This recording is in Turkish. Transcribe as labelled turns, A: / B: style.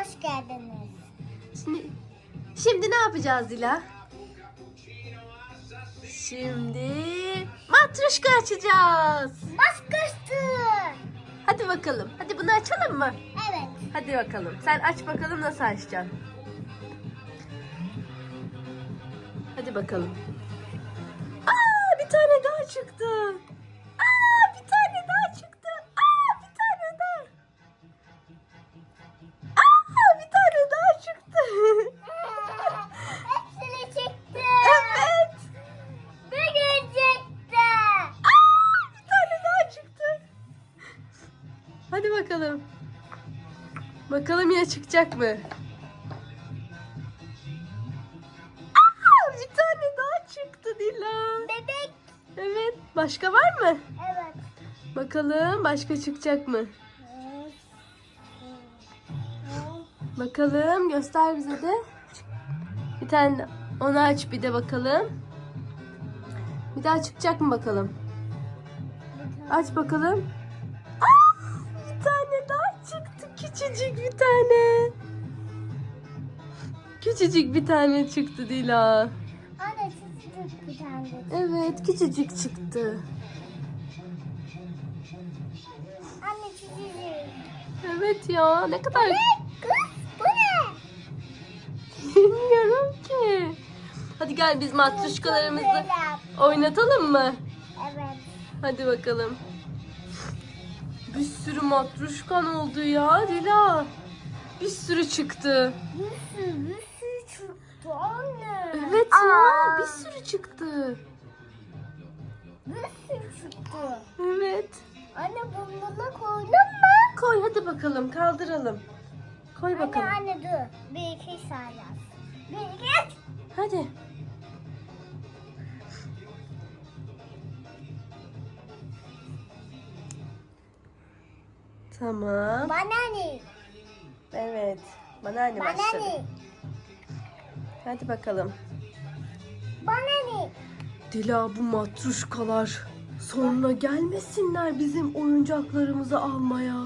A: hoş geldiniz.
B: Şimdi, şimdi ne yapacağız Dila? Şimdi matruşka açacağız.
A: Başkası.
B: Hadi bakalım. Hadi bunu açalım mı?
A: Evet.
B: Hadi bakalım. Sen aç bakalım nasıl açacaksın. Hadi bakalım. Aa bir tane daha çıktı. Hadi bakalım. Bakalım yine çıkacak mı? Aa bir tane daha çıktı Dila.
A: Bebek.
B: Evet. Başka var mı?
A: Evet.
B: Bakalım başka çıkacak mı? Bakalım göster bize de. Bir tane onu aç bir de bakalım. Bir daha çıkacak mı bakalım? Aç bakalım. Küçücük bir tane. Küçücük bir tane çıktı Dila.
A: Anne küçücük bir tane.
B: Evet küçücük çıktı.
A: Anne küçücük.
B: Evet ya ne kadar
A: Kız bu ne?
B: bilmiyorum ki. Hadi gel biz matruşkalarımızı oynatalım mı?
A: Evet.
B: Hadi bakalım. Bir sürü matruşkan oldu ya Dila. Bir sürü çıktı.
A: Bir sürü, bir sürü çıktı anne.
B: Evet ya
A: Aa,
B: bir sürü çıktı.
A: Bir sürü çıktı.
B: Evet.
A: Anne bunları koydun mu?
B: Koy hadi bakalım kaldıralım. Koy
A: Anne
B: bakalım.
A: anne dur. Bir iki sayacağız. Bir iki.
B: Hadi. Tamam.
A: Bana ne?
B: Evet. Bana anne
A: Bana
B: başladı. Hadi bakalım.
A: Bana ne?
B: Dila bu matruşkalar sonra gelmesinler bizim oyuncaklarımızı almaya.